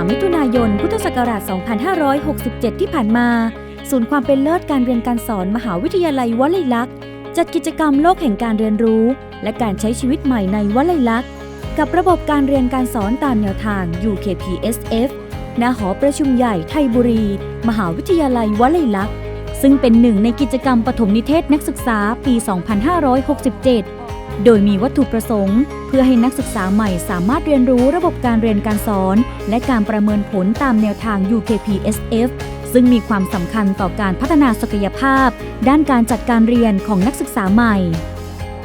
3 มิถุนายน พุทธศักราช 2567 ที่ผ่านมา ศูนย์ความเป็นเลิศการเรียนการสอนมหาวิทยาลัยวลัยลักษณ์จัดกิจกรรมโลกแห่งการเรียนรู้ และการใช้ชีวิตใหม่ในวลัยลักษณ์กับระบบการเรียนการสอนตามแนวทาง UKPSF ณหอประชุมใหญ่ไทยบุรี มหาวิทยาลัยวลัยลักษณ์ซึ่งเป็นหนึ่งในกิจกรรมปฐมนิเทศนักศึกษาปี 2567 โดยมีวัตถุประสงค์ เพื่อให้นักศึกษาใหม่สามารถเรียนรู้ระบบการเรียนการสอน และการประเมินผลตามแนวทาง UKPSF ซึ่งมีความสำคัญต่อการพัฒนาศักยภาพ ด้านการจัดการเรียนของนักศึกษาใหม่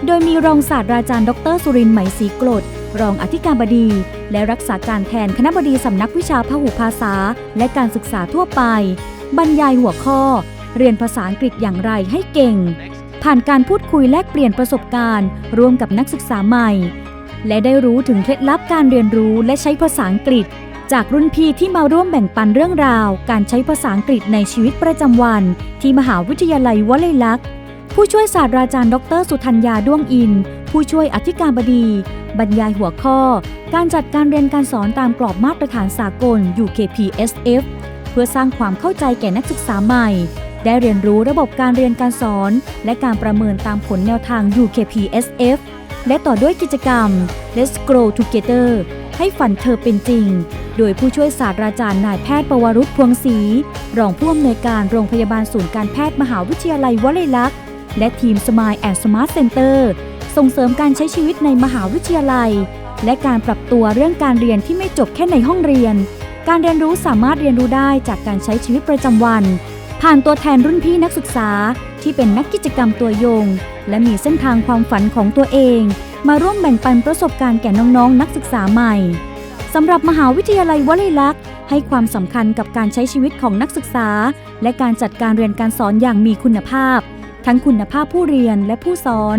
โดยมีรองศาสตราจารย์ดรสุรินทร์ไหมศรีกรดรองอธิการบดี และรักษาการแทนคณะบดีสำนักวิชาพหุภาษา และการศึกษาทั่วไป บรรยายหัวข้อ เรียนภาษาอังกฤษอย่างไรให้เก่ง ผ่านการพูดคุยแลกเปลี่ยนประสบการณ์ร่วมกับนักศึกษาใหม่ และได้รู้ถึงเคล็ดลับการเรียนรู้และใช้ภาษาอังกฤษ จากรุ่นพี่ที่มาร่วมแบ่งปันเรื่องราว การใช้ภาษาอังกฤษในชีวิตประจำวัน ที่มหาวิทยาลัยวลัยลักษณ์ผู้ช่วยศาสตราจารย์ ดร สุธัญญาด้วงอิน ผู้ช่วยอธิการบดี บรรยายหัวข้อ การจัดการเรียนการสอนตามกรอบมาตรฐานสากล UKPSF เพื่อสร้างความเข้าใจแก่นักศึกษาใหม่ ได้เรียนรู้ระบบการเรียนการสอน และการประเมินตามผลแนวทาง UKPSF และต่อด้วยกิจกรรม Let's Grow Together ให้ฝันเธอเป็นจริง โดยผู้ช่วยศาสตราจารย์นายแพทย์ปวรุษพวงศรีรองผู้อำนวยการโรงพยาบาลศูนย์การแพทย์มหาวิทยาลัยวลัยลักษณ์ และทีม Smile and Smart Center ส่งเสริมการใช้ชีวิตในมหาวิทยาลัย และการปรับตัวเรื่องการเรียนที่ไม่จบแค่ในห้องเรียน การเรียนรู้สามารถเรียนรู้ได้จากการใช้ชีวิตประจำวัน ผ่านตัวแทนรุ่นพี่นักศึกษาที่เป็นนักกิจกรรมตัวยง และมีเส้นทางความฝันของตัวเอง มาร่วมแบ่งปันประสบการณ์แก่น้องๆนักศึกษาใหม่สำหรับมหาวิทยาลัยวลัยลักษณ์ให้ความสำคัญกับการใช้ชีวิตของนักศึกษา และการจัดการเรียนการสอนอย่างมีคุณภาพ ทั้งคุณภาพผู้เรียนและผู้สอน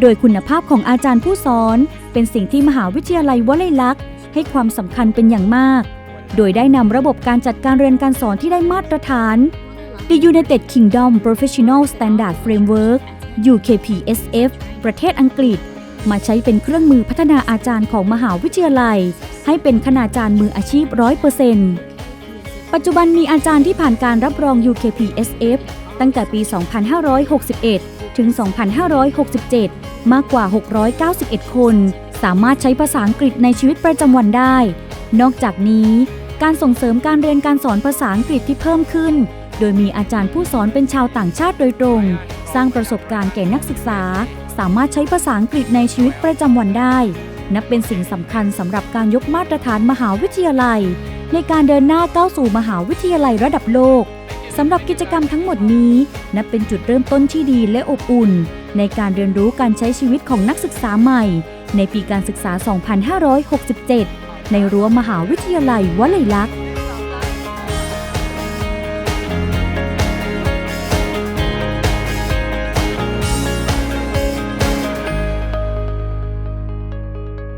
โดยคุณภาพของอาจารย์ผู้สอน เป็นสิ่งที่มหาวิทยาลัยวลัยลักษณ์ให้ความสำคัญเป็นอย่างมาก โดยได้นำระบบการจัดการเรียนการสอนที่ได้มาตรฐาน The United Kingdom Professional Standard Framework UKPSF ประเทศอังกฤษ มาใช้เป็นเครื่องมือพัฒนาอาจารย์ของมหาวิทยาลัย ให้เป็นคณาจารย์มืออาชีพ 100%ปัจจุบันมีอาจารย์ที่ผ่านการรับรอง UKPSF ตั้งแต่ปี 2561 ถึง 2567 มากกว่า 691 คน สามารถใช้ภาษาอังกฤษในชีวิตประจำวันได้ นอกจากนี้ การส่งเสริมการเรียนการสอนภาษาอังกฤษที่เพิ่มขึ้น โดยมีอาจารย์ผู้สอนเป็นชาวต่างชาติโดยตรง สร้างประสบการณ์แก่นักศึกษา สามารถใช้ภาษาอังกฤษในชีวิตประจำวันได้ นับเป็นสิ่งสำคัญสำหรับการยกมาตรฐานมหาวิทยาลัย ในการเดินหน้าก้าวสู่มหาวิทยาลัยระดับโลกสำหรับกิจกรรมทั้งหมดนี้ นับเป็นจุดเริ่มต้นที่ดีและอบอุ่น ในการเรียนรู้การใช้ชีวิตของนักศึกษาใหม่ ในปีการศึกษา 2567 ในรั้วมหาวิทยาลัยวลัยลักษณ์